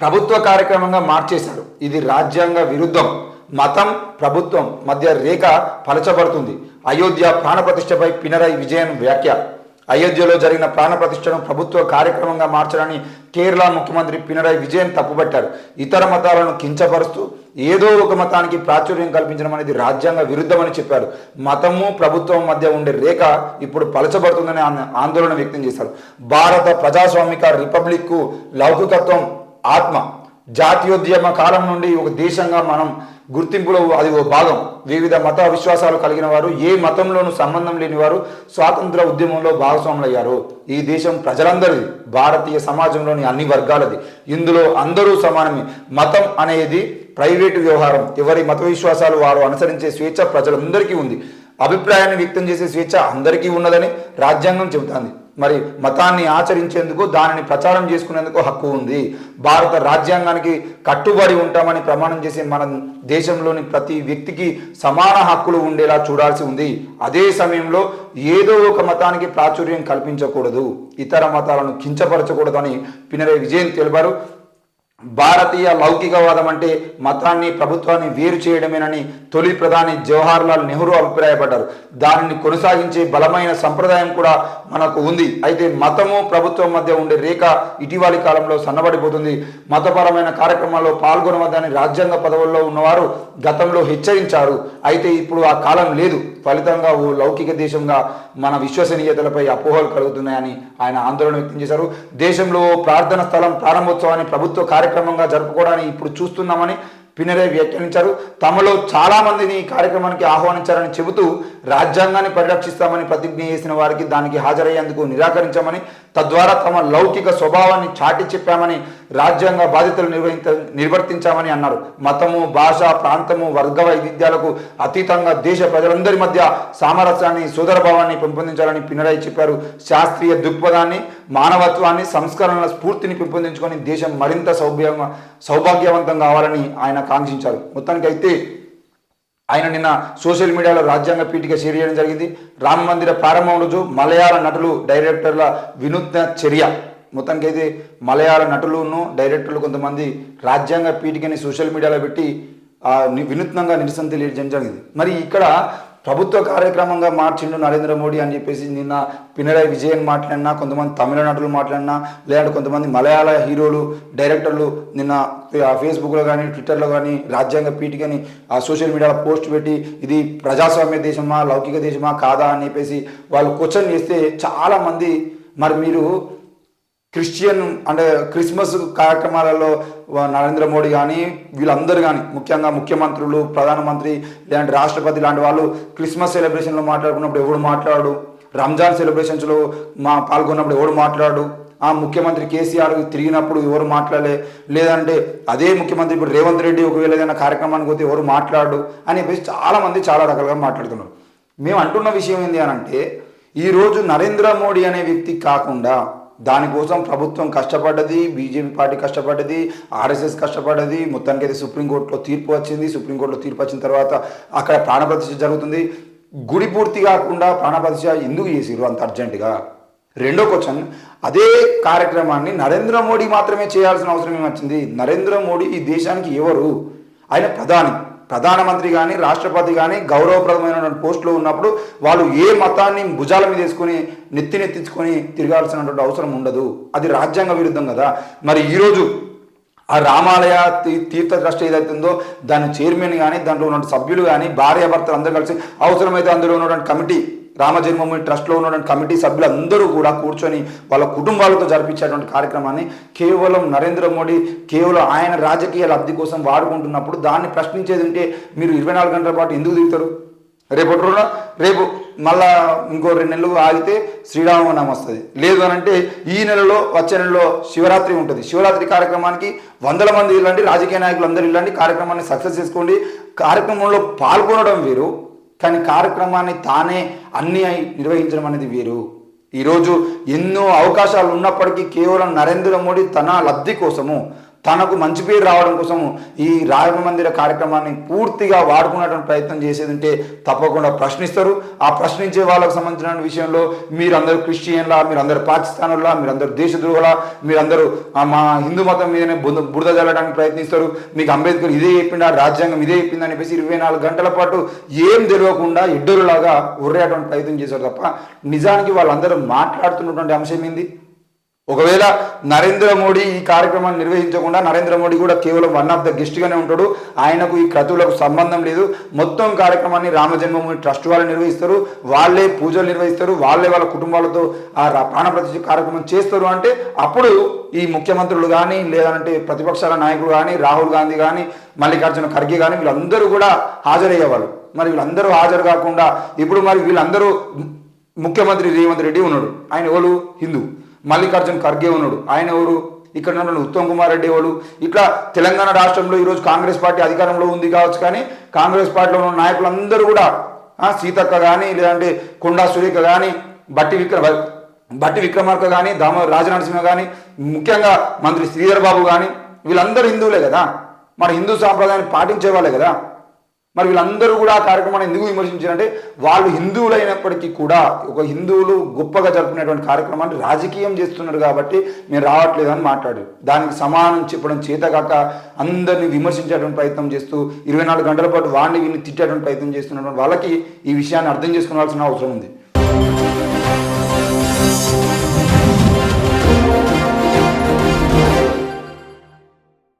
ప్రభుత్వ కార్యక్రమంగా మార్చేశారు ఇది రాజ్యాంగ విరుద్ధం. మతం ప్రభుత్వం మధ్య రేఖ పలచబడుతుంది. అయోధ్య ప్రాణప్రతిష్టపై పినరై విజయన్ వ్యాఖ్య. అయోధ్యలో జరిగిన ప్రాణప్రతిష్టను ప్రభుత్వ కార్యక్రమంగా మార్చడాన్ని కేరళ ముఖ్యమంత్రి పినరయ్ విజయన్ తప్పుపట్టారు. ఇతర మతాలను కించపరుస్తూ ఏదో ఒక మతానికి ప్రాచుర్యం కల్పించడం అనేది రాజ్యాంగ విరుద్ధమని చెప్పారు. మతము ప్రభుత్వం మధ్య ఉండే రేఖ ఇప్పుడు పలచబడుతుందని ఆందోళన వ్యక్తం చేశారు. భారత ప్రజాస్వామిక రిపబ్లిక్కు లౌకికత్వం ఆత్మ. జాతీయోద్యమ కాలం నుండి ఒక దేశంగా మనం గుర్తింపులో అది ఓ భాగం. వివిధ మత విశ్వాసాలు కలిగిన వారు ఏ మతంలోనూ సంబంధం లేని వారు స్వాతంత్ర ఉద్యమంలో భాగస్వాములయ్యారు. ఈ దేశం ప్రజలందరిది భారతీయ సమాజంలోని అన్ని వర్గాలది. ఇందులో అందరూ సమానమే. మతం అనేది ప్రైవేటు వ్యవహారం. ఎవరి మత విశ్వాసాలు వారు అనుసరించే స్వేచ్ఛ ప్రజలందరికీ ఉంది. అభిప్రాయాన్ని వ్యక్తం చేసే స్వేచ్ఛ అందరికీ ఉన్నదని రాజ్యాంగం చెబుతోంది. మరి మతాన్ని ఆచరించేందుకు దానిని ప్రచారం చేసుకునేందుకు హక్కు ఉంది. భారత రాజ్యాంగానికి కట్టుబడి ఉంటామని ప్రమాణం చేసే మన దేశంలోని ప్రతి వ్యక్తికి సమాన హక్కులు ఉండేలా చూడాల్సి ఉంది. అదే సమయంలో ఏదో ఒక మతానికి ప్రాచుర్యం కల్పించకూడదు. ఇతర మతాలను కించపరచకూడదని పినరై విజయన్ తెలిపారు. భారతీయ లౌకికవాదం అంటే మతాన్ని ప్రభుత్వాన్ని వేరు చేయడమేనని తొలి ప్రధాని జవహర్లాల్ నెహ్రూ అభిప్రాయపడ్డారు. దానిని కొనసాగించే బలమైన సంప్రదాయం కూడా మనకు ఉంది. అయితే మతము ప్రభుత్వం మధ్య ఉండే రేఖ ఇటీవలి కాలంలో సన్నబడిపోతుంది. మతపరమైన కార్యక్రమాల్లో పాల్గొనవద్దని రాజ్యాంగ పదవుల్లో ఉన్నవారు గతంలో హెచ్చరించారు. అయితే ఇప్పుడు ఆ కాలం లేదు. ఫలితంగా ఓ లౌకిక దేశంగా మన విశ్వసనీయతలపై అపోహలు కలుగుతున్నాయని ఆయన ఆందోళన వ్యక్తం చేశారు. దేశంలో ప్రార్థన స్థలం ప్రారంభోత్సవాన్ని ప్రభుత్వ కార్యక్రమంగా జరుపుకోవడానికి ఇప్పుడు చూస్తున్నామని పినరే వ్యాఖ్యానించారు. తమలో చాలా మందిని ఈ కార్యక్రమానికి ఆహ్వానించారని చెబుతూ రాజ్యాంగాన్ని పరిరక్షిస్తామని ప్రతిజ్ఞ చేసిన వారికి దానికి హాజరయ్యేందుకు నిరాకరించామని తద్వారా తమ లౌకిక స్వభావాన్ని చాటి చెప్పామని రాజ్యాంగ బాధ్యతలు నిర్వహించ నిర్వర్తించామని అన్నారు. మతము భాష ప్రాంతము వర్గ వైవిధ్యాలకు అతీతంగా దేశ ప్రజలందరి మధ్య సామరస్యాన్ని సోదరభావాన్ని పెంపొందించాలని పినరాయి చెప్పారు. శాస్త్రీయ దృక్పథాన్ని మానవత్వాన్ని సంస్కరణల స్ఫూర్తిని పెంపొందించుకొని దేశం మరింత సౌభ్య సౌభాగ్యవంతం కావాలని ఆయన కాంక్షించారు మొత్తానికైతే ఆయన నిన్న సోషల్ మీడియాలో రాజ్యాంగ పీఠిక షేర్ చేయడం జరిగింది. రామ మందిర ప్రారంభం రోజు మలయాళ నటులు డైరెక్టర్ల వినూత్న చర్య. మొత్తానికి అయితే మలయాళ నటులను డైరెక్టర్లు కొంతమంది రాజ్యాంగ పీఠికని సోషల్ మీడియాలో పెట్టి వినూత్నంగా నిరసన తెలియజేయడం జరిగింది. మరి ఇక్కడ ప్రభుత్వ కార్యక్రమంగా మార్చిండు నరేంద్ర మోడీ అని చెప్పేసి నిన్న పినరాయి విజయన్ మాట్లాడినా కొంతమంది తమిళ నటులు మాట్లాడినా లేదంటే కొంతమంది మలయాళ హీరోలు డైరెక్టర్లు నిన్న ఫేస్బుక్లో కానీ ట్విట్టర్లో కానీ రాజ్యాంగ పీఠికని ఆ సోషల్ మీడియాలో పోస్ట్ పెట్టి ఇది ప్రజాస్వామ్య దేశమా లౌకిక దేశమా కాదా అని చెప్పేసి వాళ్ళు క్వశ్చన్ చేస్తే చాలామంది మరి మీరు క్రిస్టియన్ అంటే క్రిస్మస్ కార్యక్రమాలలో నరేంద్ర మోడీ కానీ వీళ్ళందరూ కానీ ముఖ్యంగా ముఖ్యమంత్రులు ప్రధానమంత్రి లేదంటే రాష్ట్రపతి లాంటి వాళ్ళు క్రిస్మస్ సెలబ్రేషన్లో మాట్లాడుకున్నప్పుడు ఎవడు మాట్లాడు? రంజాన్ సెలబ్రేషన్స్లో మా పాల్గొన్నప్పుడు ఎవడు మాట్లాడు? ఆ ముఖ్యమంత్రి కేసీఆర్ తిరిగినప్పుడు ఎవరు మాట్లాడలే? లేదంటే అదే ముఖ్యమంత్రి ఇప్పుడు రేవంత్ రెడ్డి ఒకవేళ ఏదైనా కార్యక్రమానికి పోతే ఎవరు మాట్లాడు? అని చెప్పేసి చాలామంది చాలా రకాలుగా మాట్లాడుతున్నారు. మేము అంటున్న విషయం ఏంటి అని అంటే ఈరోజు నరేంద్ర మోడీ అనే వ్యక్తి కాకుండా దానికోసం ప్రభుత్వం కష్టపడ్డది బీజేపీ పార్టీ కష్టపడ్డది ఆర్ఎస్ఎస్ కష్టపడ్డది మొత్తానికి అయితే సుప్రీంకోర్టులో తీర్పు వచ్చింది. సుప్రీంకోర్టులో తీర్పు వచ్చిన తర్వాత అక్కడ ప్రాణప్రతిష్ఠ జరుగుతుంది. గుడి పూర్తి కాకుండా ప్రాణప్రతిష్ఠ ఎందుకు చేసిరు అంత అర్జెంటుగా? రెండో క్వశ్చన్ అదే కార్యక్రమాన్ని నరేంద్ర మోడీ మాత్రమే చేయాల్సిన అవసరం ఏమొచ్చింది? నరేంద్ర మోడీ ఈ దేశానికి ఎవరు? ఆయన ప్రధాని. ప్రధానమంత్రి కానీ రాష్ట్రపతి కానీ గౌరవప్రదమైనటువంటి పోస్టులో ఉన్నప్పుడు వాళ్ళు ఏ మతాన్ని భుజాల మీద వేసుకొని నెత్తినెత్తించుకొని తిరగాల్సినటువంటి అవసరం ఉండదు. అది రాజ్యాంగ విరుద్ధం కదా. మరి ఈరోజు ఆ రామాలయ తీ- తీర్థ ట్రస్ట్ ఏదైతే ఉందో దాని చైర్మన్ కానీ దాంట్లో ఉన్న సభ్యులు కానీ భార్యాభర్తలు అందరూ కలిసి అవసరమైతే అందులో ఉన్నటువంటి కమిటీ రామజన్మభూమి ట్రస్ట్లో ఉన్నటువంటి కమిటీ సభ్యులు అందరూ కూడా కూర్చొని వాళ్ళ కుటుంబాలతో జరిపించేటువంటి కార్యక్రమాన్ని కేవలం నరేంద్ర మోడీ కేవలం ఆయన రాజకీయ లబ్ధి కోసం వాడుకుంటున్నప్పుడు దాన్ని ప్రశ్నించేది ఉంటే మీరు ఇరవై నాలుగు గంటల పాటు ఎందుకు దిగుతారు రేపటి రోజున రేపు మళ్ళా ఇంకో రెండు నెలలు ఆగితే శ్రీరామనవమి వస్తుంది. లేదు అని అంటే ఈ నెలలో వచ్చే నెలలో శివరాత్రి ఉంటుంది. శివరాత్రి కార్యక్రమానికి వందల మంది ఇలాంటి రాజకీయ నాయకులు అందరూ ఇలాంటి కార్యక్రమాన్ని సక్సెస్ చేసుకోండి. కార్యక్రమంలో పాల్గొనడం వేరు. కానీ కార్యక్రమాన్ని తానే అన్ని నిర్వహించడం అనేది వేరు. ఈరోజు ఎన్నో అవకాశాలు ఉన్నప్పటికీ కేవలం నరేంద్ర మోడీ తన లబ్ధి కోసము తనకు మంచి పేరు రావడం కోసం ఈ రామ మందిర కార్యక్రమాన్ని పూర్తిగా వాడుకునేటువంటి ప్రయత్నం చేసేది ఉంటే తప్పకుండా ప్రశ్నిస్తారు. ఆ ప్రశ్నించే వాళ్ళకు సంబంధించిన విషయంలో మీరందరూ క్రిస్టియన్లా మీరందరూ పాకిస్తానులా మీరందరూ దేశద్రోహులా మీరందరూ మా హిందూ మతం మీదనే బురద బురద జల్లడానికి ప్రయత్నిస్తారు. మీకు అంబేద్కర్ ఇదే చెప్పిండా రాజ్యాంగం ఇదే చెప్పిందని చెప్పేసి ఇరవై నాలుగు గంటల పాటు ఏం తెలియకుండా ఇడ్డరులాగా ఉర్రేటువంటి ప్రయత్నం చేశారు తప్ప నిజానికి వాళ్ళందరూ మాట్లాడుతున్నటువంటి అంశం ఏంది? ఒకవేళ నరేంద్ర మోడీ ఈ కార్యక్రమాన్ని నిర్వహించకుండా నరేంద్ర మోడీ కూడా కేవలం వన్ ఆఫ్ ద గెస్ట్గానే ఉంటాడు. ఆయనకు ఈ క్రతువులకు సంబంధం లేదు. మొత్తం కార్యక్రమాన్ని రామజన్మభూమి ట్రస్ట్ వాళ్ళు నిర్వహిస్తారు. వాళ్ళే పూజలు నిర్వహిస్తారు. వాళ్ళే వాళ్ళ కుటుంబాలతో ఆ ప్రాణప్రతిష్ఠ కార్యక్రమం చేస్తారు అంటే అప్పుడు ఈ ముఖ్యమంత్రులు కానీ లేదంటే ప్రతిపక్షాల నాయకులు కానీ రాహుల్ గాంధీ కానీ మల్లికార్జున ఖర్గే కానీ వీళ్ళందరూ కూడా హాజరయ్యేవాళ్ళు. మరి వీళ్ళందరూ హాజరు కాకుండా ఇప్పుడు మరి వీళ్ళందరూ ముఖ్యమంత్రి రేవంత్ రెడ్డి ఉన్నాడు. ఆయన ఎవరు? హిందూ. మల్లికార్జున్ ఖర్గే ఉన్నాడు. ఆయన ఎవరు? ఇక్కడ ఉన్న ఉత్తమ్ కుమార్ రెడ్డి వాళ్ళు ఇట్లా తెలంగాణ రాష్ట్రంలో ఈరోజు కాంగ్రెస్ పార్టీ అధికారంలో ఉంది కావచ్చు కానీ కాంగ్రెస్ పార్టీలో ఉన్న నాయకులందరూ కూడా సీతక్క కానీ లేదంటే కొండా సురేఖ కానీ బట్టి విక్రమ బట్టి విక్రమార్క కానీ దామ రాజనరసింహ కానీ ముఖ్యంగా మంత్రి శ్రీధర్ బాబు కానీ వీళ్ళందరూ హిందువులే కదా? మన హిందూ సాంప్రదాయాన్ని పాటించే వాళ్ళే కదా? మరి వీళ్ళందరూ కూడా ఆ కార్యక్రమాన్ని ఎందుకు విమర్శించారంటే వాళ్ళు హిందువులైనప్పటికీ కూడా ఒక హిందువులు గొప్పగా జరుపుకునేటువంటి కార్యక్రమాన్ని రాజకీయం చేస్తున్నారు కాబట్టి మేము రావట్లేదు అని మాట్లాడారు. దానికి సమానం చెప్పడం చేతగాక అందరినీ విమర్శించేటువంటి ప్రయత్నం చేస్తూ ఇరవై నాలుగు గంటల పాటు వాడిని వీళ్ళని తిట్టేటువంటి ప్రయత్నం చేస్తున్నటువంటి వాళ్ళకి ఈ విషయాన్ని అర్థం చేసుకోవాల్సిన అవసరం ఉంది.